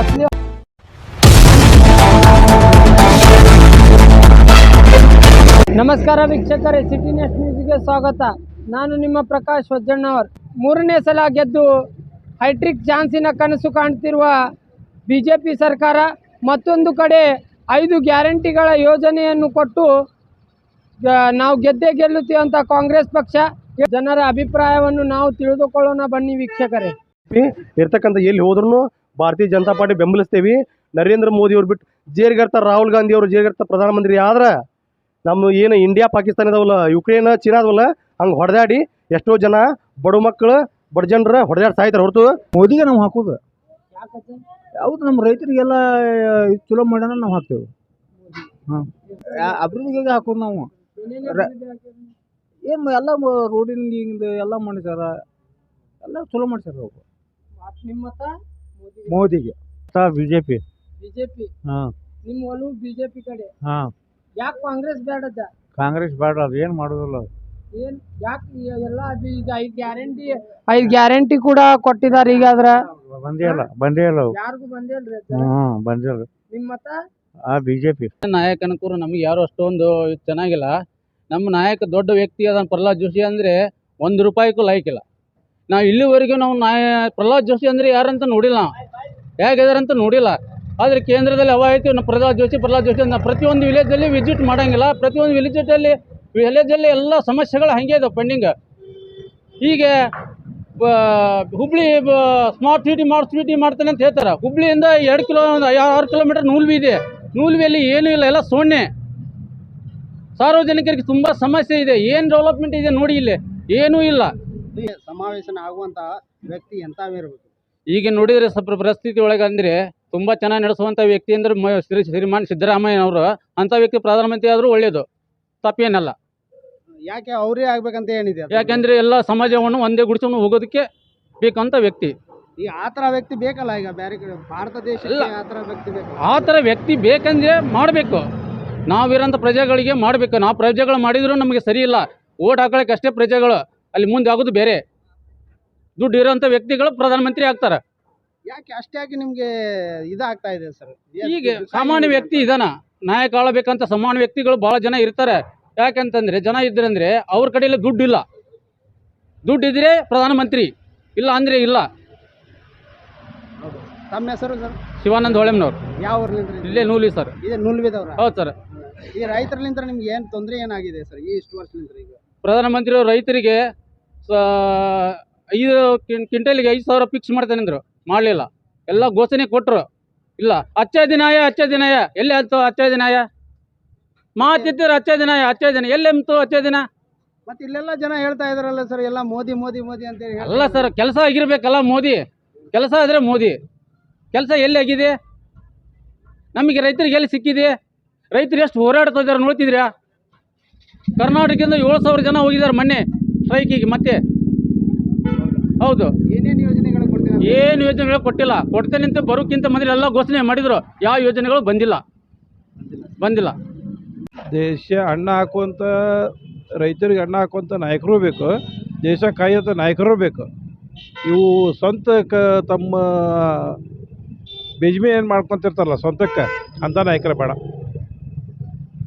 असली ನಮಸ್ಕಾರ ವೀಕ್ಷಕರೇ ಸಿಟಿ ನೆಸ್ಟ್ ನ್ಯೂಸ್ಗೆ ಸ್ವಾಗತ ನಾನು ನಿಮ್ಮ ಪ್ರಕಾಶ್ ವಜ್ಜಣ್ಣವರ್ ಮೂರನೇ ಸಲ ಗೆದ್ದು ಹೈಟ್ರಿಕ್ ಚಾನ್ಸಿನ ಕನಸು ಕಾಣ್ತಿರುವ ಬಿ ಜೆ ಪಿ ಸರ್ಕಾರ ಮತ್ತೊಂದು ಕಡೆ ಐದು ಗ್ಯಾರಂಟಿಗಳ ಯೋಜನೆಯನ್ನು ಕೊಟ್ಟು ಗ- ನಾವು ಗೆದ್ದೇ ಗೆಲ್ಲುತ್ತೀವಿ ಅಂತ ಕಾಂಗ್ರೆಸ್ ಪಕ್ಷ ಜನರ ಅಭಿಪ್ರಾಯವನ್ನು ನಾವು ತಿಳಿದುಕೊಳ್ಳೋಣ ಬನ್ನಿ ವೀಕ್ಷಕರೇ ಇರ್ತಕ್ಕಂಥ ಎಲ್ಲಿ ಹೋದ್ರೂ ಭಾರತೀಯ ಜನತಾ ಪಾರ್ಟಿ ಬೆಂಬಲಿಸ್ತೀವಿ. ನರೇಂದ್ರ ಮೋದಿ ಅವ್ರು ಬಿಟ್ಟು ಜೇರ್ಗರ್ತ ರಾಹುಲ್ ಗಾಂಧಿ ಅವರು ಜೇರ್ಗರ್ತ ಪ್ರಧಾನಮಂತ್ರಿ ಆದ್ರೆ ನಮ್ಮ ಏನು ಇಂಡಿಯಾ ಪಾಕಿಸ್ತಾನ ಇದಾವಲ್ಲ ಯುಕ್ರೇನ್ ಚೀನಾ ಅದವಲ್ಲ ಹಂಗೆ ಹೊಡೆದಾಡಿ ಎಷ್ಟೋ ಜನ ಬಡ ಮಕ್ಕಳು ಬಡ ಜನರ ಹೊಡೆದಾಡಿ ಸಾಯ್ತಾರೆ ಹೊರತು. ಮೋದಿಗೆ ನಾವು ಹಾಕೋದು. ಯಾವ್ದು ನಮ್ಮ ರೈತರಿಗೆಲ್ಲ ಇದ್ ಚಲೋ ಮಾಡ್ಯಾನ ನಾವು ಹಾಕ್ತೇವೆ. ಹಾಂ. ಅಭಿವೃದ್ಧಿಗೆ ಹಾಕೋದು ನಾವು. ಏನು ಎಲ್ಲ ರೋಡಿನ ಹಿಂಗೆ ಎಲ್ಲ ಮಾಡಿಸ್ಯಾರ. ಎಲ್ಲ ಚಲೋ ಮಾಡ್ಸ್ಯಾರ ಅವರು. ನಿಮ್ಮ ಮೋದಿಗೆ. B J P BJP. ಹಾಂ. ನಿಮ್ಮ ಒಲವು ಬಿಜೆಪಿ ಕಡೆ. ಹಾಂ. ಯಾಕೆ ಕಾಂಗ್ರೆಸ್ ಬೇಡದ ಕಾಂಗ್ರೆಸ್ ಬೇಡ ಅದು ಏನು ಮಾಡೋದಿಲ್ಲ. ಏನ್ ಯಾಕೆ ಎಲ್ಲ ಅದು ಈಗ ಐದು ಗ್ಯಾರಂಟಿ ಐದು ಗ್ಯಾರಂಟಿ ಕೂಡ ಕೊಟ್ಟಿದ್ದಾರೆ ಈಗ ಅದ್ರ ಬಂದೇ ಇಲ್ಲ ಬಂದೇ ಇಲ್ಲ ಅವು. ಯಾರಿಗೂ ಬಂದಿಲ್ರಿ ಅದ? ಬಂದಿಲ್ಲ ನಿಮ್ಮ ಮತ? ಆ ಬಿ ಜೆ ಪಿ ನಾಯಕನಕರು ನಮಗೆ ಯಾರು ಅಷ್ಟೊಂದು ಚೆನ್ನಾಗಿಲ್ಲ. ನಮ್ಮ ನಾಯಕ ದೊಡ್ಡ ವ್ಯಕ್ತಿ ಅದ ಪ್ರಹ್ಲಾದ್ ಜೋಶಿ ಅಂದ್ರೆ ಒಂದು ರೂಪಾಯಿಗೂ ಲೈಕ್ ಇಲ್ಲ. ನಾವು ಇಲ್ಲಿವರೆಗೂ ನಾವು ನಾಯ ಪ್ರಹ್ಲಾದ್ ಜೋಶಿ ಅಂದರೆ ಯಾರಂತ ನೋಡಿಲ್ಲ ನಾವು. ಅಂತ ನೋಡಿಲ್ಲ. ಆದರೆ ಕೇಂದ್ರದಲ್ಲಿ ಅವ ಐತಿ ನಾವು ಪ್ರಹ್ಲಾದ್ ಜೋಶಿ ಪ್ರಹ್ಲಾದ್ ಜೋಶಿ ಅಂತ ಪ್ರತಿಯೊಂದು ವಿಲೇಜಲ್ಲಿ ವಿಸಿಟ್ ಮಾಡೋಂಗಿಲ್ಲ. ಪ್ರತಿಯೊಂದು ವಿಲೇಜಲ್ಲಿ ವಿಲೇಜಲ್ಲಿ ಎಲ್ಲ ಸಮಸ್ಯೆಗಳು ಹಾಗೆ ಇದಾವೆ ಪೆಂಡಿಂಗ್ ಹೀಗೆ Hubli smart city smart city ಮಾಡ್ತಾನೆ ಅಂತ ಹೇಳ್ತಾರೆ. ಹುಬ್ಳಿಯಿಂದ ಎರಡು ಕಿಲೋ ಒಂದು ಆರು ಕಿಲೋಮೀಟರ್ ನೂಲ್ವಿ ಇದೆ. ನೂಲ್ವಿಯಲ್ಲಿ ಏನೂ ಇಲ್ಲ, ಎಲ್ಲ ಸೊನ್ನೆ. ಸಾರ್ವಜನಿಕರಿಗೆ ತುಂಬ ಸಮಸ್ಯೆ ಇದೆ. ಏನು ಡೆವಲಪ್ಮೆಂಟ್ ಇದೆ ನೋಡಿ ಇಲ್ಲಿ. ಏನೂ ಇಲ್ಲ. ಸಮಾವೇಶನ ಆಗುವಂತಹ ವ್ಯಕ್ತಿ ಎಂತಾವಿರ್ಬೇಕು ಈಗ ನೋಡಿದ್ರೆ ಸ್ವಲ್ಪ ಪರಿಸ್ಥಿತಿ ಒಳಗೆ ಅಂದ್ರೆ ತುಂಬಾ ಚೆನ್ನಾಗಿ ನಡೆಸುವಂತ ವ್ಯಕ್ತಿ ಅಂದ್ರೆ ಶ್ರೀ ಶ್ರೀಮಾನ್ ಸಿದ್ದರಾಮಯ್ಯನವರು ಅಂತ ವ್ಯಕ್ತಿ ಪ್ರಧಾನಮಂತ್ರಿ ಆದ್ರೂ ಒಳ್ಳೆಯದು ತಪ್ಪೇನಲ್ಲ. ಯಾಕೆ ಅವರೇ ಆಗ್ಬೇಕಂತ ಏನಿದೆ ಯಾಕೆಂದ್ರೆ ಎಲ್ಲ ಸಮಾಜವನ್ನು ಒಂದೇ ಗುಡಿಸೋನು ಹೋಗೋದಕ್ಕೆ ಬೇಕಂತ ವ್ಯಕ್ತಿ. ಈ ಆತರ ವ್ಯಕ್ತಿ ಬೇಕಲ್ಲ ಈಗ ಬೇರೆ ಕಡೆ ಭಾರತ ದೇಶ. ಆತರ ವ್ಯಕ್ತಿ ಬೇಕು ಆ ಥರ ವ್ಯಕ್ತಿ ಬೇಕಂದ್ರೆ ಮಾಡಬೇಕು. ನಾವಿರೋಂಥ ಪ್ರಜೆಗಳಿಗೆ ಮಾಡಬೇಕು. ನಾವು ಪ್ರಜೆಗಳು ಮಾಡಿದ್ರು ನಮಗೆ ಸರಿ ಇಲ್ಲ. ಓಟ್ ಹಾಕೊಳ್ಳೋಕೆ ಅಷ್ಟೇ ಪ್ರಜೆಗಳು. ಅಲ್ಲಿ ಮುಂದೆ ಆಗೋದು ಬೇರೆ. ದುಡ್ಡು ಇರೋಂಥ ವ್ಯಕ್ತಿಗಳು ಪ್ರಧಾನಮಂತ್ರಿ ಆಗ್ತಾರೆ. ಯಾಕೆ ಅಷ್ಟಾಗಿ ನಿಮಗೆ ಇದಾಗ್ತಾ ಇದೆ ಸರ್? ಈಗ ಸಾಮಾನ್ಯ ವ್ಯಕ್ತಿ ಇದಾನ. ನಾಯಕ ಆಳಬೇಕಂತ ಸಾಮಾನ್ಯ ವ್ಯಕ್ತಿಗಳು ಭಾಳ ಜನ ಇರ್ತಾರೆ. ಯಾಕೆಂತಂದರೆ ಜನ ಇದ್ರಂದ್ರೆ ಅವ್ರ ಕಡೆಯಲ್ಲಿ ದುಡ್ಡು ಇಲ್ಲ. ದುಡ್ಡಿದ್ರೆ ಪ್ರಧಾನಮಂತ್ರಿ ಇಲ್ಲ ಅಂದ್ರೆ ಇಲ್ಲ. ತಮ್ಮ ಹೆಸರು ಸರ್? ಶಿವಾನಂದ ಹೊಳೆಮ್ನವ್ರು. ಯಾವ ಊರ್ಲಿಂದ ಇಲ್ಲೇ ನೂಲಿ ಸರ್. ಇದೇ ನೂಲ್ವಿದವ್ರು? ಹೌದು ಸರ್. ಈ ರೈತರಲ್ಲಿಂದ ನಿಮ್ಗೆ ಏನು ತೊಂದರೆ ಏನಾಗಿದೆ ಸರ್ ಈ ಇಷ್ಟು ವರ್ಷದಿಂದ ಈಗ? ಪ್ರಧಾನಮಂತ್ರಿ ಅವ್ರು ರೈತರಿಗೆ ಐದು ಕ್ವಿಂ- ಕ್ವಿಂಟಲ್ಗೆ ಐದು ಸಾವಿರ ಫಿಕ್ಸ್ ಮಾಡ್ತಾನೆ ಅಂದ್ರು. ಮಾಡಲಿಲ್ಲ. ಎಲ್ಲ ಘೋಷಣೆ ಕೊಟ್ಟರು ಇಲ್ಲ. ಅಚ್ಚ ದಿನಾಯ ಅಚ್ಚ ದಿನಾಯ. ಎಲ್ಲಿ ಅಂತ ಅಚ್ಚ ದಿನಾಯ? ಮಾತಿದ್ದರು ಅಚ್ಚ ದಿನಾಯ ಅಚ್ಚ ದಿನ. ಎಲ್ಲಿ ಅಚ್ಚ ದಿನ? ಮತ್ತೆ ಇಲ್ಲೆಲ್ಲ ಜನ ಹೇಳ್ತಾ ಇದಾರಲ್ಲ ಸರ್ ಎಲ್ಲ ಮೋದಿ ಮೋದಿ ಮೋದಿ ಅಂತ ಹೇಳಿ ಅಲ್ಲ ಸರ್ ಕೆಲಸ ಆಗಿರ್ಬೇಕಲ್ಲ ಮೋದಿ. ಕೆಲಸ ಆದರೆ ಮೋದಿ. ಕೆಲಸ ಎಲ್ಲಿ ಆಗಿದೆ? ನಮಗೆ ರೈತರಿಗೆ ಎಲ್ಲಿ ಸಿಕ್ಕಿದೆ? ರೈತರು ಎಷ್ಟು ಹೋರಾಡ್ತಾ ಇದ್ದಾರೆ ನೋಡ್ತಿದ್ರಾ? ಕರ್ನಾಟಕದಿಂದ ಏಳು ಸಾವಿರ ಜನ ಹೋಗಿದ್ದಾರೆ ಮೊನ್ನೆ. ಸ್ಟ್ರೈಕಿಗೆ ಮತ್ತೆ? ಹೌದು. ಏನೇನು ಯೋಜನೆಗಳು ಕೊಡ್ತೀರಾ? ಏನು ಯೋಜನೆಗಳು ಕೊಟ್ಟಿಲ್ಲ. ಕೊಡ್ತೇನೆ ಅಂತ ಬರೋಕ್ಕಿಂತ ಮೊದಲು ಎಲ್ಲ ಘೋಷಣೆ ಮಾಡಿದ್ರು. ಯಾವ ಯೋಜನೆಗಳು ಬಂದಿಲ್ಲ. ಬಂದಿಲ್ಲ. ದೇಶ ಅಣ್ಣ ಹಾಕುವಂಥ ರೈತರಿಗೆ ಅಣ್ಣ ಹಾಕುವಂಥ ನಾಯಕರು ಬೇಕು. ದೇಶ ಕಾಯುವಂಥ ನಾಯಕರು ಬೇಕು. ಇವು ಸ್ವಂತ ಕ ತಮ್ಮ ಬೇಜ್ಮೆ ಏನು ಮಾಡ್ಕೊತಿರ್ತಾರಲ್ಲ ಸ್ವಂತಕ್ಕೆ? ಅಂಥ ನಾಯಕರ ಬೇಡ.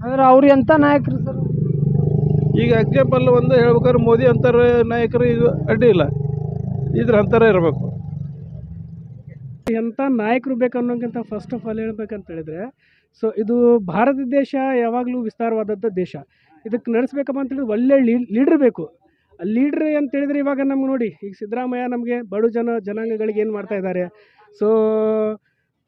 ಅಂದ್ರೆ ಅವ್ರು ಎಂಥ ನಾಯಕರು ಸರ್? ಈಗ ಎಕ್ಸಾಂಪಲ್ ಒಂದು ಹೇಳ್ಬೇಕಾದ್ರೆ ಮೋದಿ ಅಂತಾರೆ, ನಾಯಕರು ಇದು ಅಡ್ಡಿ ಇಲ್ಲ. ಇದ್ರ ಅಂತರ ಇರಬೇಕು. ಎಂಥ ನಾಯಕರು ಬೇಕನ್ನೋಕ್ಕಿಂತ ಫಸ್ಟ್ ಆಫ್ ಆಲ್ ಹೇಳ್ಬೇಕಂತ ಹೇಳಿದ್ರೆ ಸೊ ಇದು ಭಾರತ ದೇಶ ಯಾವಾಗಲೂ ವಿಸ್ತಾರವಾದಂಥ ದೇಶ. ಇದಕ್ಕೆ ನಡೆಸ್ಬೇಕಪ್ಪ ಅಂತ ಹೇಳಿದ್ರೆ ಒಳ್ಳೆ ಲೀಡ್ರ್ ಬೇಕು. ಲೀಡ್ರ್ ಅಂತ ಹೇಳಿದ್ರೆ ಇವಾಗ ನಮ್ಗೆ ನೋಡಿ, ಈಗ ಸಿದ್ದರಾಮಯ್ಯ ನಮಗೆ ಬಡ ಜನ, ಜನಾಂಗಗಳಿಗೆ ಏನು ಮಾಡ್ತಾ ಇದ್ದಾರೆ? ಸೊ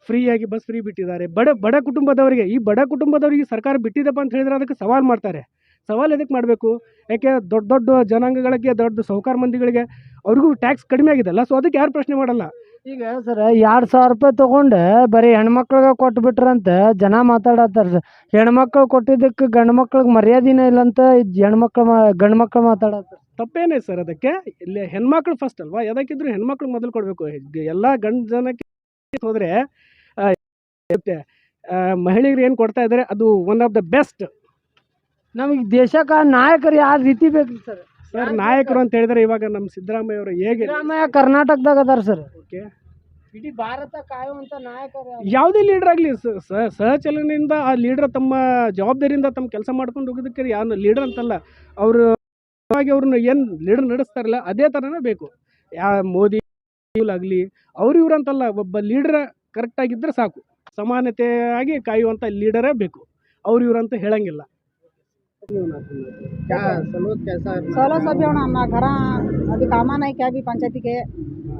ಫ್ರೀಯಾಗಿ ಬಸ್ ಫ್ರೀ ಬಿಟ್ಟಿದ್ದಾರೆ. ಬಡ ಬಡ ಕುಟುಂಬದವರಿಗೆ, ಈ ಬಡ ಕುಟುಂಬದವರಿಗೆ ಸರ್ಕಾರ ಬಿಟ್ಟಿದಪ್ಪ ಅಂತ ಹೇಳಿದ್ರೆ ಅದಕ್ಕೆ ಸವಾಲು ಮಾಡ್ತಾರೆ. ಸವಾಲು ಎದಕ್ಕೆ ಮಾಡಬೇಕು? ಯಾಕೆ ದೊಡ್ಡ ದೊಡ್ಡ ಜನಾಂಗಗಳಿಗೆ ದೊಡ್ಡ ಸಾಹುಕಾರ ಮಂದಿಗಳಿಗೆ ಅವ್ರಿಗೂ ಟ್ಯಾಕ್ಸ್ ಕಡಿಮೆ ಆಗಿದೆಲ್ಲ ಸೊ ಅದಕ್ಕೆ ಯಾರು ಪ್ರಶ್ನೆ ಮಾಡಲ್ಲ? ಈಗ ಸರ್ ಎರಡು ಸಾವಿರ ರೂಪಾಯಿ ತೊಗೊಂಡು ಬರೀ ಹೆಣ್ಮಕ್ಳಿಗೆ ಕೊಟ್ಟು ಬಿಟ್ರಂತ ಜನ ಮಾತಾಡತ್ತಾರ ಸರ್. ಹೆಣ್ಮಕ್ಳು ಕೊಟ್ಟಿದ್ದಕ್ಕೆ ಗಂಡು ಮಕ್ಳಿಗೆ ಇಲ್ಲ ಇಲ್ಲಂತ ಇದು ಹೆಣ್ಮಕ್ಳು ಮಾ ಗಂಡು ಮಕ್ಳು ಮಾತಾಡತ್ತಾರ. ತಪ್ಪೇನೇ ಸರ್ ಅದಕ್ಕೆ? ಇಲ್ಲಿ ಹೆಣ್ಮಕ್ಳು ಫಸ್ಟ್ ಅಲ್ವಾ? ಎದಕ್ಕಿದ್ರು ಹೆಣ್ಮಕ್ಳು ಮೊದಲು ಕೊಡಬೇಕು. ಎಲ್ಲ ಗಂಡು ಜನಕ್ಕೆ ಹೋದರೆ ಮಹಿಳೆಯರು ಏನು ಕೊಡ್ತಾ ಇದ್ದಾರೆ ಅದು ಒನ್ ಆಫ್ ದ ಬೆಸ್ಟ್ ನಮಗೆ ದೇಶಕ್ಕೆ ನಾಯಕರು ಯಾವ ರೀತಿ ಬೇಕು ಸರ್? ಸರ್ ನಾಯಕರು ಅಂತ ಹೇಳಿದ್ರೆ ಇವಾಗ ನಮ್ಮ ಸಿದ್ದರಾಮಯ್ಯ ಅವರು ಹೇಗೆ? ಸಿದ್ದರಾಮಯ್ಯ ಕರ್ನಾಟಕದಾಗ ಅದಾರ ಸರ್. ಓಕೆ. ಇಡೀ ಭಾರತ ಕಾಯುವಂತ ನಾಯಕರು ಯಾರು? ಯಾವುದೇ ಲೀಡರ್ ಆಗಲಿ ಸಹಚಲನೆಯಿಂದ ಆ ಲೀಡರ್ ತಮ್ಮ ಜವಾಬ್ದಾರಿಯಿಂದ ತಮ್ಮ ಕೆಲಸ ಮಾಡ್ಕೊಂಡು ಹೋಗೋದಕ್ಕೆ ಯಾರು ಲೀಡರ್ ಅಂತಲ್ಲ ಅವರು ಅವ್ರನ್ನ ಏನು ಲೀಡರ್ ನಡೆಸ್ತಾರಲ್ಲ ಅದೇ ಥರನೇ ಬೇಕು. ಯಾ ಮೋದಿ ಆಗಲಿ ಅವ್ರು ಇವ್ರು ಅಂತಲ್ಲ ಒಬ್ಬ ಲೀಡರ್ ಕರೆಕ್ಟಾಗಿದ್ದರೆ ಸಾಕು. ಸಮಾನತೆಯಾಗಿ ಕಾಯುವಂಥ ಲೀಡರೇ ಬೇಕು. ಅವ್ರು ಇವ್ರು ಅಂತ ಹೇಳಂಗಿಲ್ಲ. है? भी होना हमारा घर अभी कामा नहीं क्या भी पंचायती के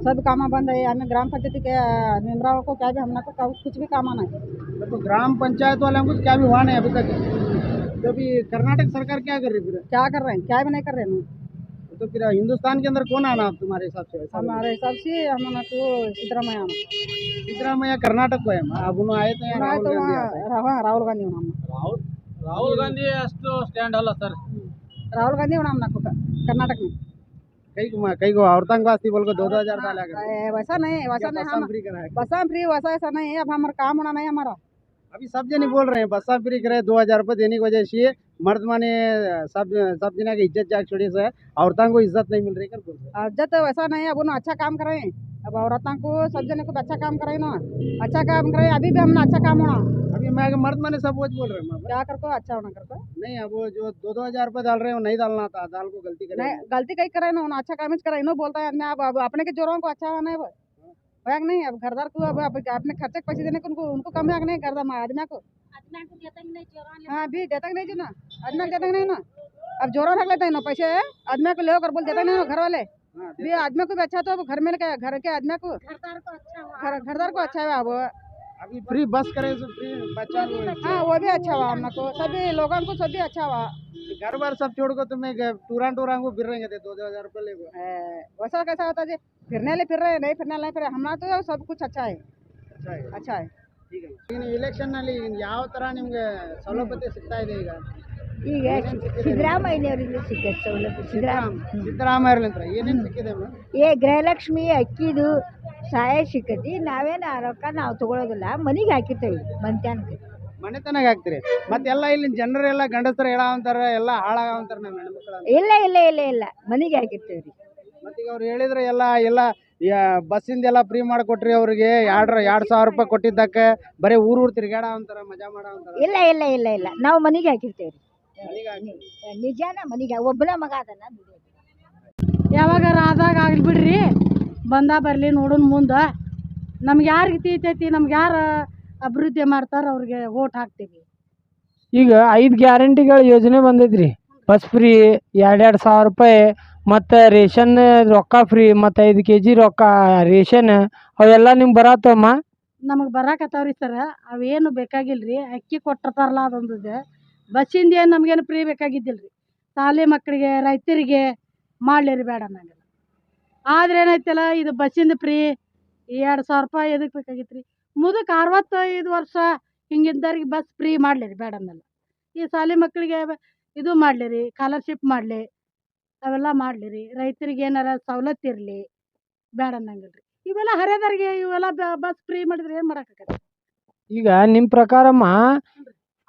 सब काम बंद है हमें ग्राम पंचायती के मेम्बरों को क्या भी हमने को कुछ भी कामा नहीं। तो ग्राम पंचायत वाले कुछ क्या भी हुआ नहीं अभी तक। तो अभी कर्नाटक सरकार क्या कर रही है फिर क्या कर रहे हैं? क्या भी नहीं कर रहे हैं। तो फिर हिंदुस्तान के अंदर कौन आना अब तुम्हारे हिसाब से? हमारे हिसाब से हमने को सिद्धरामैया आना। सिद्धरामैया कर्नाटक को है अब उन्होंने आए थे राहुल तो आए हाँ, राहुल गांधी होना। ರಾಹುಲ್ ರಾಹುಲ್ ಗಾಂಧಿ ಅಷ್ಟು ಸ್ಟ್ಯಾಂಡ್ ಅಲ್ಲ ಸರ್ राहुल गांधी होना हमने को कर्नाटक में कई को कई को औरतंगवाद थी बोल को दो दो हजार साल आगे ए, वैसा नहीं वैसा नहीं हम फ्री कराया बसा फ्री वैसा ऐसा नहीं है अब हमारा काम होना नहीं हमारा अभी सब जने बोल रहे हैं बस फ्री करे दो हजार रुपये देने की वजह से मर्द माने सब सब जना की इज्जत जाग छोड़ी से औरतों को इज्जत नहीं मिल रही कर बोल रहे हैं। इज्जत वैसा नहीं है अब उन्होंने अच्छा काम करे अब औरतों को सब जने को अच्छा काम करे ना। अच्छा काम करे अभी भी हमने अच्छा काम होना। अभी मैं मर्द माने सब वो बोल रहे हैं क्या कर को अच्छा होना कर को नहीं अब वो जो दो दो हज़ार रुपये डाल रहे हैं नहीं डालना था दाल को गलती करे। नहीं गलती कहीं करे ना अच्छा काम ही करे इनो बोलता है अब अब अपने के जोरों को अच्छा होना है वो। नहीं? अब घरदार को अब अपने खर्चे पैसे देने को उनको उनको कम है नहीं घरदार में आदमी को? हाँ अभी देता नहीं जी ना आदमी देता नहीं ना। अब जोरों रख लेते हैं ना पैसे आदमी को ले कर बोल देता नहीं घर वाले हाँ, भी आदमी को भी अच्छा तो अब घर में लेके घर के आदमी को घर घरदार को अच्छा है अब। अभी फ्री बस करे तो फ्री बच्चा हाँ वो भी अच्छा हुआ हम को सभी लोगों को सभी अच्छा हुआ। घर बार सब छोड़ को तुम्हें टूरा टूरा को फिर रहेंगे दो दो हज़ार रुपये ले वैसा कैसा होता है जी फिरने ले फिर रहे नहीं फिरने नहीं फिर हमारा तो सब कुछ अच्छा है। अच्छा है। अच्छा है। ಈಗ ಇಲೆಕ್ಷನ್ನಲ್ಲಿ ಯಾವ ತರ ನಿಮ್ಗೆ ಸೌಲಭ್ಯತೆ ಸಿಗ್ತಾ ಇದೆ ಈಗ? ಈಗ ಸಿದ್ದರಾಮಯ್ಯನವರಿಂದ ಸಿಕ್ಕೈತೆ ಸೌಲಭ್ಯ. ಸಿದ್ದರಾಮ ಸಿದ್ದರಾಮಯ್ಯರ್ಲಿಂತ್ರ ಏನೇನು ಸಿಕ್ಕಿದೆ ಮೇಡಮ್ ಏ ಗೃಹಲಕ್ಷ್ಮಿ ಅಕ್ಕಿದು ಸಹಾಯ ಸಿಕ್ಕತಿ. ನಾವೇನು ಆ ರೊಕ್ಕ ನಾವು ತಗೊಳೋದಿಲ್ಲ. ಮನೆಗೆ ಹಾಕಿರ್ತೇವೆ ಮಂತ್ಯಾನ ಮನೆತನಾಗ ಹಾಕ್ತಿರಿ. ಮತ್ತೆಲ್ಲ ಇಲ್ಲಿ ಜನರೆಲ್ಲ ಗಂಡಸರು ಹೇಳಾವಂತಾರ ಎಲ್ಲ ಹಾಳಾಗವಂತಾರ ನಮ್ಮ ಹೆಣ್ಮಕ್ಳು. ಇಲ್ಲ ಇಲ್ಲ ಇಲ್ಲ ಇಲ್ಲ. ಮನೆಗೆ ಹಾಕಿರ್ತೇವೆ ರೀ ಮತ್ತೀಗ ಅವ್ರು ಹೇಳಿದ್ರೆ ಎಲ್ಲ ಎಲ್ಲ ಬಸ್ಸಿಂದ ಎಲ್ಲ ಫ್ರೀ ಮಾಡಿಕೊಟ್ರಿ ಅವ್ರಿಗೆ. ಎರಡು ಎರಡು ಸಾವಿರ ರೂಪಾಯಿ ಕೊಟ್ಟಿದ್ದಕ್ಕೆ ಬರೀ ಊರು ಊರು ಅಂತಾರೆ ಮಜಾ ಮಾಡವಂತಾರ ಇಲ್ಲ ಇಲ್ಲ ಇಲ್ಲ ಇಲ್ಲ. ನಾವು ಮನೆಗೆ ಹಾಕಿರ್ತೇವೆ ರೀ ನಿಜಾನ ಮನೆಗೆ ಒಬ್ಬನ ಮಗ ಅದನ್ನ ಯಾವಾಗಾರ ಆದಾಗ ಆಗ್ಲಿ ಬಿಡ್ರಿ. ಬಂದ ಬರಲಿ ನೋಡೋಣ ಮುಂದೆ. ನಮ್ಗೆ ಯಾರಿಗೆ ತೀತೈತಿ ನಮ್ಗೆ ಯಾರು ಅಭಿವೃದ್ಧಿ ಮಾಡ್ತಾರ ಅವ್ರಿಗೆ ಓಟ್ ಹಾಕ್ತೀವಿ. ಈಗ ಐದು ಗ್ಯಾರಂಟಿಗಳ ಯೋಜನೆ ಬಂದೈತ್ರಿ. ಬಸ್ ಫ್ರೀ ಎರಡೆರಡು ಸಾವಿರ ರೂಪಾಯಿ. ಮತ್ತು ರೇಷನ್ ರೊಕ್ಕ ಫ್ರೀ ಮತ್ತು ಐದು ಕೆ ಜಿ ರೊಕ್ಕ, ರೇಷನ್ ಅವೆಲ್ಲ ನಿಮ್ಗೆ ಬರತ್ತಮ್ಮ? ನಮಗೆ ಬರಾಕತ್ತಾವ್ರಿ ಸರ ಅವೇನು ಬೇಕಾಗಿಲ್ಲ ರೀ ಅಕ್ಕಿ ಕೊಟ್ಟಿರ್ತಾರಲ್ಲ ಅದೊಂದು. ಬಸ್ಸಿಂದ ಏನು ನಮಗೇನು ಫ್ರೀ ಬೇಕಾಗಿದ್ದಿಲ್ಲ ರೀ ಶಾಲೆ ಮಕ್ಕಳಿಗೆ ರೈತರಿಗೆ ಮಾಡಲಿರಿ ಬೇಡ ನನಗೆ ಆದ್ರೆ ಏನಾಯ್ತಲ್ಲ, ಇದು ಬಸ್ಸಿಂದ ಫ್ರೀ ಎರಡು ಸಾವಿರ ರೂಪಾಯಿ ಎದಕ್ಕೆ ಬೇಕಾಗಿತ್ತು ರೀ ಮುದಕ್ಕೆ ಅರವತ್ತೈದು ವರ್ಷ ಹಿಂಗಿದ್ದವ್ರಿಗೆ ಬಸ್ ಫ್ರೀ ಮಾಡ್ಲಿರಿ ಬೇಡ ಅನ್ನಲ್ಲ ಈ ಶಾಲೆ ಮಕ್ಕಳಿಗೆ ಇದು ಮಾಡ್ಲಿರಿ ಸ್ಕಾಲರ್ಶಿಪ್ ಮಾಡಲಿ ಅವೆಲ್ಲ ಮಾಡ್ಲಿರಿ ರೈತರಿಗೆ ಏನಾರ ಸವಲತ್ತು ಇರಲಿ ಬೇಡ ಅನ್ನಂಗಿಲ್ಲ ರೀ. ಇವೆಲ್ಲ ಹರಿಯದವ್ರಿಗೆ ಇವೆಲ್ಲ ಬಸ್ ಫ್ರೀ ಮಾಡಿದ್ರೆ ಏನು ಮಾಡೋಕ್ಕಾಗತ್ತೆ ಈಗ ನಿಮ್ಮ ಪ್ರಕಾರಮ್ಮ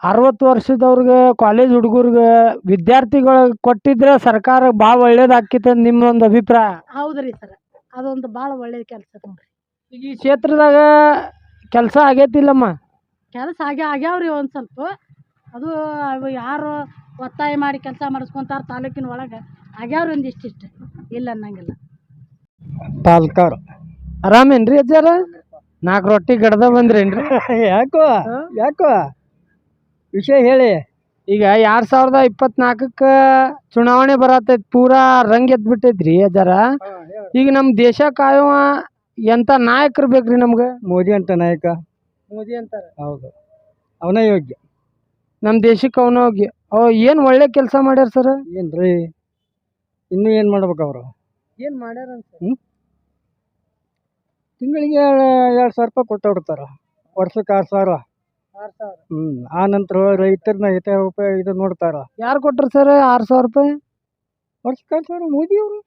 ಅರವತ್ತು ವರ್ಷದವ್ರಿಗೆ ಕಾಲೇಜ್ ಹುಡುಗರ್ಗೆ ವಿದ್ಯಾರ್ಥಿಗಳಿಗೆ ಕೊಟ್ಟಿದ್ರೆ ಸರ್ಕಾರ ಭಾಳ ಒಳ್ಳೇದಾಕಿತ್ತು ನಿಮ್ಮೊಂದು ಅಭಿಪ್ರಾಯ? ಹೌದ್ರಿ ಸರ್. ಅದೊಂದು ಭಾಳ ಒಳ್ಳೆಯ ಕೆಲಸ ನೋಡ್ರಿ. ಈಗ ಈ ಕ್ಷೇತ್ರದಾಗ ಕೆಲಸ ಆಗೈತಿಲ್ಲಮ್ಮ? ಕೆಲಸ ಆಗ್ಯಾವ ಆಗ್ಯಾವ್ರಿ ಒಂದು ಸ್ವಲ್ಪ. ಅದು ಅವು ಯಾರು ಒತ್ತಾಯ ಮಾಡಿ ಕೆಲಸ ಮಾಡಿಸ್ಕೊಂತಾರ ತಾಲೂಕಿನ ಒಳಗೆ. ಆಗ್ಯಾವ್ರಿ ಒಂದಿಷ್ಟಿಷ್ಟು ಇಲ್ಲ ಅನ್ನಂಗಿಲ್ಲ. ಪಾಲ್ಕಾರ್. ಆರಾಮೇನ್ರಿ ಅಜ್ಜಾರ? ನಾಲ್ಕು ರೊಟ್ಟಿ ಗಡ್ದ ಬಂದ್ರೇನ್ರಿ? ಯಾಕೋ ಯಾಕೋ? ವಿಷಯ ಹೇಳಿ. ಈಗ ಎರಡ್ ಸಾವಿರದ ಇಪ್ಪತ್ನಾಲ್ಕಕ್ಕೆ ಚುನಾವಣೆ ಬರತೈತಿ ಪೂರಾ ರಂಗ್ ಎದ್ ಬಿಟ್ಟೈತ್ರಿ ಅಜ್ಜಾರ ಈಗ ನಮ್ಮ ದೇಶ ಕಾಯುವ ಎಂತ ನಾಯಕರು ಬೇಕ್ರಿ ನಮ್ಗೆ? ಮೋದಿ ಅಂತ ನಾಯಕ. ಮೋದಿ ಅಂತಾರೆ. ಹೌದು. ಅವನ ಯೋಗ್ಯ. ನಮ್ಮ ದೇಶಕ್ಕೆ ಅವನ ಅವ್ ಏನ್ ಒಳ್ಳೆ ಕೆಲಸ ಮಾಡ್ಯಾರ ಸರ್? ಏನ್ರಿ? ಇನ್ನೂ ಏನು ಮಾಡ್ಬೇಕು ಅವರು? ಏನ್ ಮಾಡ್ಯಾರ ತಿಂಗಳಿಗೆ ಎರಡು ಸಾವಿರ ರೂಪಾಯಿ ಕೊಟ್ಟು ಬಿಡ್ತಾರ ವರ್ಷಕ್ಕೆ ಆರು ಸಾವಿರ. ಹ್ಞೂ ಆ ನಂತರ ರೈತರನ್ನ ಹಿತ ರೂಪಾಯಿ ಇದು ನೋಡ್ತಾರ. ಯಾರು ಕೊಟ್ಟರು ಸರ್ ಆರ್ ಸಾವಿರ ರೂಪಾಯಿ? ವರ್ಷಕ್ಕೆ ಆರು ಸಾವಿರ ಮೋದಿ ಅವರು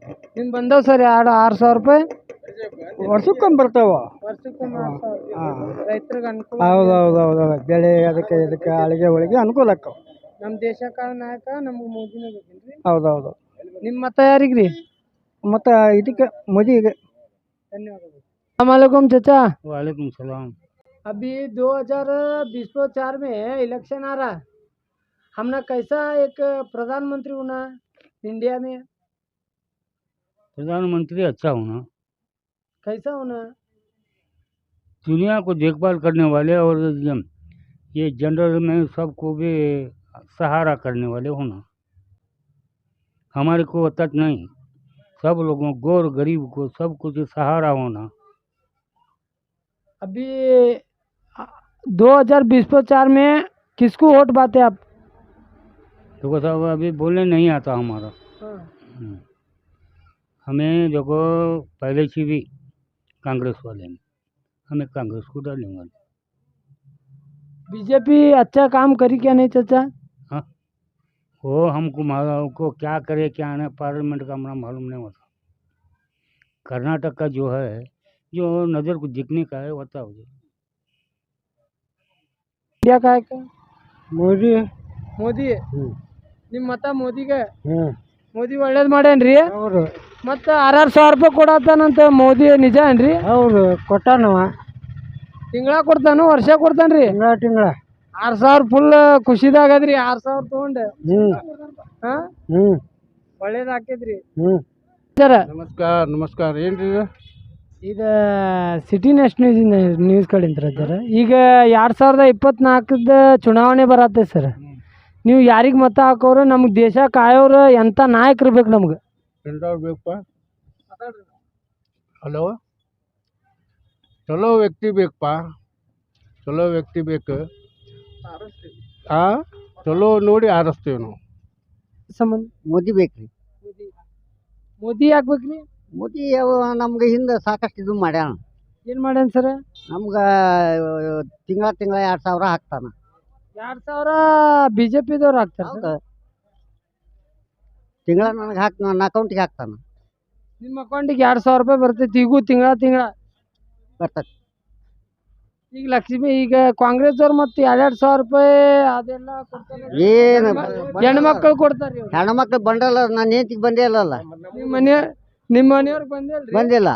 ಮೋದಿ ಅವರು ನಿಮ್ ಬಂದವ್ ಸರ್ ಎರಡು ಆರ್ ಸಾವಿರ ರೂಪಾಯಿ ವರ್ಷಕ್ಕೊಮ್ಮೆ ಬರ್ತಾವ ವರ್ಷಕ್ಕೊಮ್ಮೆ ಹಾಂ ರೈತರಿಗೆ ಅನುಕೂಲ ಹೌದು ಹೌದು ಹೌದು ಹೌದು ಬೆಳೆ ಅದಕ್ಕೆ ಇದಕ್ಕೆ ಅಳಿಗೆ ಒಳಗೆ ಅನುಕೂಲ ಆಕ್ಕವ ನಮ್ಮ ದೇಶಕ್ಕ ನಾಯಕ ನಮ್ಗೆ ಮೋದಿನೇ ಬೇಕೇನ್ರಿ ಹೌದು ಹೌದು ನಿಮ್ಮ ಮತ ಯಾರಿಗ್ರಿ ಮತ್ತು ಇದಕ್ಕೆ ಮೋದಿಗೆ अलैकुम चाचा वालेकुम सलाम अभी 2024 में इलेक्शन आ रहा है हमने कैसा एक प्रधानमंत्री होना इंडिया में प्रधानमंत्री अच्छा होना। कैसा होना? दुनिया को देखभाल करने वाले और ये- जनरल में सबको भी सहारा करने वाले होना। हमारे को तक नहीं। सब लोगों गौर गरीब को सब कुछ सहारा होना। अभी दो हज़ार बीस चार में किसको वोट पाते आप? देखो साहब अभी बोलने नहीं आता हमारा। हम्म। हमें देखो पहले से भी कांग्रेस वाले में हमें कांग्रेस को डालेंगे बीजेपी अच्छा काम करी क्या नहीं चाचा वो हमको मालूम को क्या करे क्या नहीं पार्लियामेंट का हमारा मालूम नहीं होता कर्नाटक का जो है जो नज़र को दिखने का है बताओ जी इंडिया का है क्या ಮೋದಿ ಮೋದಿ ನಿಮ್ಮ ಮತ ಮೋದಿಗೆ ಹ್ಞೂ ಮೋದಿ ಒಳ್ಳೇದ್ ಮಾಡೇನ್ರಿ ಹೌದು ಮತ್ತ ಆರಾರು ಆರ್ ಸಾವಿರ ರೂಪಾಯಿ ಕೊಡತ್ತಾನಂತ ಮೋದಿ ನಿಜ ಏನ್ರಿ? ಹೌದು ಕೊಟ್ಟಾನವ. ತಿಂಗಳ ಕೊಡ್ತಾನು ವರ್ಷ ಕೊಡ್ತಾನ್ರಿ? ತಿಂಗಳ ತಿಂಗಳ. ಆರು ಸಾವಿರ ಫುಲ್ ಖುಷಿದಾಗದ್ರಿ ಆರು ಸಾವಿರ ತಗೊಂಡ್. ಹ್ಞೂ ಹಾ ಹ್ಞೂ ಹ್ಮ್ ಸರ್ ಹ್ಞೂ ಸರ. ನಮಸ್ಕಾರ ನಮಸ್ಕಾರ. ಏನ್ರಿ ರೀ ಇದು ಸಿಟಿ ನೆಕ್ಸ್ಟ್ ನ್ಯೂಸ್ ನ್ಯೂಸ್ ಕಡೆಯಿಂದ ಸರ್? ಈಗ ಎರಡು ಸಾವಿರದ ಇಪ್ಪತ್ನಾಲ್ಕದ ಚುನಾವಣೆ ಬರತ್ತೆ ಸರ್. ನೀವು ಯಾರಿಗೆ ಮತ ಹಾಕೋರು ನಮ್ಗೆ ದೇಶ ಕಾಯೋರು ಎಂಥ ನಾಯಕರು ಬೇಕು ನಮ್ಗೆ. ಎಂಟವ್ರು ಬೇಕಪ್ಪ ಹಲೋ ಚಲೋ ವ್ಯಕ್ತಿ ಬೇಕಪ್ಪ ಚಲೋ ವ್ಯಕ್ತಿ ಬೇಕು ಹಾಂ ಚಲೋ ನೋಡಿ ಆರಿಸ್ತೀವಿ ನಾವು. ಸಂಬಂಧ? ಮೋದಿ ಬೇಕ್ರಿ. ಮೋದಿ. ಆಗ್ಬೇಕ್ರಿ ಮೋದಿ ಅವ ನಮ್ಗೆ ಹಿಂದೆ ಸಾಕಷ್ಟು ಇದು ಮಾಡ್ಯಾನ. ಏನು ಮಾಡ್ಯಾನ ಸರ್? ನಮ್ಗೆ ತಿಂಗಳ ತಿಂಗಳ ಎರಡು ಸಾವಿರ ಹಾಕ್ತಾನ. ಎರಡು ಸಾವಿರ ಬಿ ಜೆ ಪಿದವ್ರು ಹಾಕ್ತಾರೆ ಹೌದು. ತಿಂಗಳ ನನಗೆ ಹಾಕ್ ನನ್ನ ಅಕೌಂಟಿಗೆ ಹಾಕ್ತಾನೆ. ನಿಮ್ಮ ಅಕೌಂಟಿಗೆ ಎರಡು ಸಾವಿರ ರೂಪಾಯಿ ಬರ್ತೈತಿ ಈಗೂ ತಿಂಗಳ ತಿಂಗಳ. ಬರ್ತೈತಿ. ಈಗ ಲಕ್ಷ್ಮಿ ಈಗ ಕಾಂಗ್ರೆಸ್ ಅವ್ರು ಮತ್ತೆ ಎರಡೆರಡು ಸಾವಿರ ರೂಪಾಯಿ ಅದೆಲ್ಲ ಕೊಡ್ತಾರೆ. ಏನು ಹೆಣ್ಮಕ್ಳು ಕೊಡ್ತಾರೆ ಹೆಣ್ಣು ಹೆಣ್ಮಕ್ಳು ಬಂಡಲ್ಲ ನನ್ನ ಹೆಂಡತಿಗೆ ಬಂದೇ ಇಲ್ಲಲ್ಲ. ನಿಮ್ಮ ಮನೆ ನಿಮ್ಮ ಮನೆಯವ್ರಿಗೆ ಬಂದಿಲ್ಲ ಬಂದಿಲ್ಲ.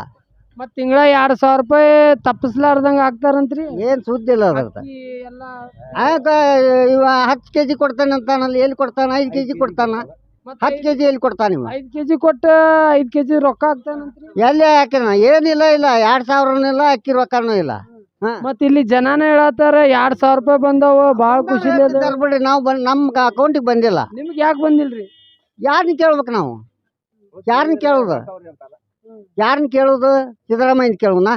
ಮತ್ತೆ ತಿಂಗಳ ಎರಡ್ ಸಾವಿರ ರೂಪಾಯಿ ತಪ್ಪಿಸ್ಲಾರ್ದಂಗ ಹಾಕ್ತಾರಂತ್ರಿ. ಏನು ಸುದ್ದಿ ಇಲ್ಲ ಅದ್ರದ್ದು ಅಕ್ಕಿ ಎಲ್ಲ ಆಗ ಇವ ಹತ್ತು ಕೆ ಜಿ ಕೊಡ್ತಾನೆ ಅಂತಾನಲ್ಲ ಎಲ್ಲಿ ಕೊಡ್ತಾನ? ಐದು ಕೆ ಜಿ ಕೊಡ್ತಾನ? ಹತ್ತು ಕೆ ಜಿ ಎಲ್ಲಿ ಕೊಡ್ತಾನ ಇವ? ಜಿ ಕೆಜಿ ಐದು ಕೆ ಕೆಜಿ ರೊಕ್ಕ ಹಾಕ್ತಾನಂತ್ರಿ ಎಲ್ಲಿ ಹಾಕಿನ? ಏನಿಲ್ಲ ಇಲ್ಲ ಎರಡು ಸಾವಿರನೂ ಇಲ್ಲ ಅಕ್ಕಿ ರೊಕ್ಕನೂ ಇಲ್ಲ. ಹಾಂ. ಮತ್ ಇಲ್ಲಿ ಜನಾನ ಹೇಳತ್ತಾರ ಎರಡ್ ಸಾವಿರ ರೂಪಾಯಿ ಬಂದಾವ ಬಾಳ ಖುಷಿ ಬಿಡಿ ನಾವು ಬಂದ್ ನಮ್ಮ ಅಕೌಂಟಿಗೆ ಬಂದಿಲ್ಲ. ನಿಮ್ಗೆ ಯಾಕೆ ಬಂದಿಲ್ರಿ? ಯಾರನ್ನ ಕೇಳ್ಬೇಕು ನಾವು? ಯಾರನ್ನ ಕೇಳೋದು? ಯಾರನ್ನ ಕೇಳೋದು? ಸಿದ್ದರಾಮಯ್ಯನ ಕೇಳೋಣ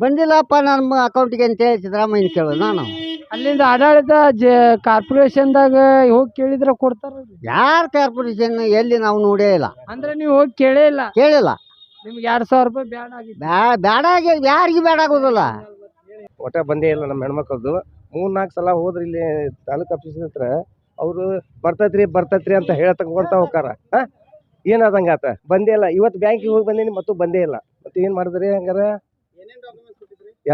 ಬಂದಿಲ್ಲಪ್ಪ ನಮ್ಮ ಅಕೌಂಟಿಗೆ ಅಂತೇಳಿ ಸಿದ್ದರಾಮಯ್ಯನ ಕೇಳೋದು ನಾನು. ಅಲ್ಲಿಂದ ಆಡಳಿತ ಜ ಕಾರ್ಪೊರೇಷನ್ದಾಗ ಹೋಗಿ ಕೇಳಿದ್ರೆ ಕೊಡ್ತಾರ ಯಾರ ಕಾರ್ಪೊರೇಷನ್ ಎಲ್ಲಿ ನಾವು ನೋಡೇ ಇಲ್ಲ. ಅಂದ್ರೆ ನೀವು ಹೋಗಿ ಕೇಳೇ ಇಲ್ಲ? ಕೇಳಿಲ್ಲ. ನಿಮ್ಗೆ ಎರಡು ಸಾವಿರ ರೂಪಾಯಿ ಬ್ಯಾಡ ಆಗಿತ್ತು. ಬ್ಯಾ- ಬ್ಯಾಡ ಆಗಿ ಯಾರಿಗೆ ಬೇಡ ಆಗೋದಿಲ್ಲ. ಒಟ್ಟ ಬಂದೇ ಇಲ್ಲ ನಮ್ಮ ಹೆಣ್ಮಕ್ಳದ್ದು. ಮೂರ್ ನಾಲ್ಕು ಸಲ ಹೋದ್ರೆ ಇಲ್ಲಿ ತಾಲೂಕ್ ಆಫೀಸ್ ಹತ್ರ ಅವರು ಬರ್ತೈತ್ರಿ ಬರ್ತೈತ್ರಿ ಅಂತ ಹೇಳ್ತಕೊಂತ ಹೋಗಾರ ಏನು ಏನಾದಂಗ ಆತ ಬಂದೇ ಇಲ್ಲ. ಇವತ್ತು ಬ್ಯಾಂಕಿಗೆ ಹೋಗಿ ಬಂದೀನಿ ಮತ್ತು ಬಂದೇ ಇಲ್ಲ. ಮತ್ತೆ ಏನು ಮಾಡಿದ್ರಿ ಹಂಗಾರ?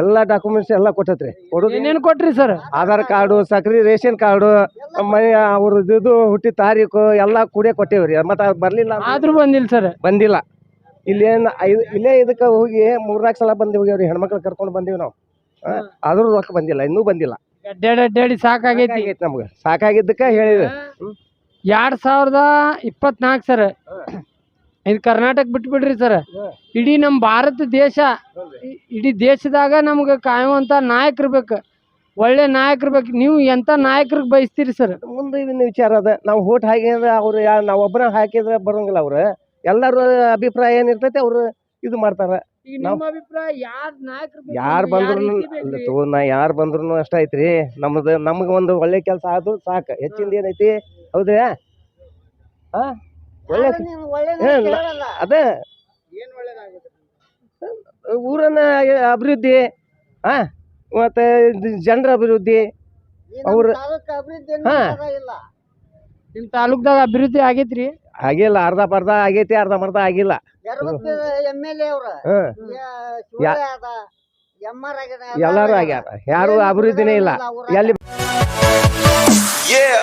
ಎಲ್ಲಾ ಡಾಕ್ಯುಮೆಂಟ್ಸ್ ಎಲ್ಲ ಕೊಟ್ಟತ್ರಿ. ಏನೇನು ಕೊಟ್ರಿ ಸರ್ ಆಧಾರ್ ಕಾರ್ಡು ಸಕ್ರಿ ರೇಷನ್ ಕಾರ್ಡು ಮನೆ ಅವ್ರದ್ದು ಇದು ಹುಟ್ಟಿ ತಾರೀಕು ಎಲ್ಲ ಕೂಡೇ ಕೊಟ್ಟೇವ್ರಿ. ಮತ್ತೆ ಬರಲಿಲ್ಲ ಬರ್ಲಿಲ್ಲ ಆದ್ರೂ ಬಂದಿಲ್ಲ ಸರ್ ಬಂದಿಲ್ಲ. ಇಲ್ಲೇನ್ ಐದು ಇಲ್ಲೇ ಇದಕ್ಕೆ ಹೋಗಿ ಮೂರ್ನಾಲ್ಕು ಸಲ ಬಂದಿ ಹೋಗ್ಯಾವ್ರಿ. ಹೆಣ್ಮಕ್ಳು ಕರ್ಕೊಂಡು ಬಂದೀವಿ ನಾವು. ಆದ್ರೂ ರೊಕ್ಕ ಬಂದಿಲ್ಲ ಇನ್ನೂ ಬಂದಿಲ್ಲ. ಅಡ್ಡಾಡಿ ಅಡ್ಡಾಡಿ ಸಾಕಾಗೈತಿ. ಸಾಕಾಗೈತಿ ನಮ್ಗೆ. ಸಾಕಾಗಿದ್ದಕ್ಕ ಹೇಳಿದ್ರು ಎರಡ್ ಸಾವಿರದ ಇಪ್ಪತ್ನಾಲ್ಕು ಸರ್ ಇದು ಕರ್ನಾಟಕ ಬಿಟ್ಬಿಡ್ರಿ ಸರ್. ಇಡೀ ನಮ್ಮ ಭಾರತ ದೇಶ ಇಡೀ ದೇಶದಾಗ ನಮ್ಗೆ ಕಾಯುವಂಥ ನಾಯಕರು ಬೇಕು ಒಳ್ಳೆ ನಾಯಕರು ಬೇಕು ನೀವು ಎಂತ ನಾಯಕರಿಗೆ ಬಯಸ್ತೀರಿ ಸರ್? ಮುಂದೆ ಇದನ್ನ ವಿಚಾರ ಅದ. ನಾವು ಓಟ್ ಹಾಕಿದ್ರೆ ಅವ್ರು ಯಾ ನಾವು ಒಬ್ಬರ ಹಾಕಿದ್ರೆ ಬರೋಂಗಿಲ್ಲ ಅವ್ರು. ಎಲ್ಲರೂ ಅಭಿಪ್ರಾಯ ಏನಿರ್ತೈತೆ ಅವರು ಇದು ಮಾಡ್ತಾರೆ. ಈಗ ನಿಮ್ಮ ಅಭಿಪ್ರಾಯ ಯಾರ್ ಬಂದ್ರು ನಾ ಯಾರು ಬಂದ್ರು ಅಷ್ಟ ಐತ್ರಿ. ನಮ್ದು ನಮ್ಗೆ ಒಂದು ಒಳ್ಳೆ ಕೆಲಸ ಆದ್ರೂ ಸಾಕು. ಹೆಚ್ಚಿಂದ ಏನೈತಿ? ಹೌದ್ರಾ? ಹಾ ಒಳ್ಳೆ ಅದೇ. ಊರನ್ನ ಅಭಿವೃದ್ಧಿ ಹಾ ಮತ್ತೆ ಜನರ ಅಭಿವೃದ್ಧಿ ಅವ್ರ ಹಾ. ನಿಮ್ ತಾಲೂಕ್ದಾಗ ಅಭಿವೃದ್ಧಿ ಆಗೈತ್ರಿ? ಆಗಿಲ್ಲ ಅರ್ಧ ಪರ್ಧ ಆಗೈತಿ ಅರ್ಧ ಮರ್ಧ ಆಗಿಲ್ಲ. ಎಲ್ಲಾರು ಆಗ್ಯಾರ. ಯಾರು ಅಭಿವೃದ್ಧಿನೇ ಇಲ್ಲ. ಎಲ್ಲಿ Yeah.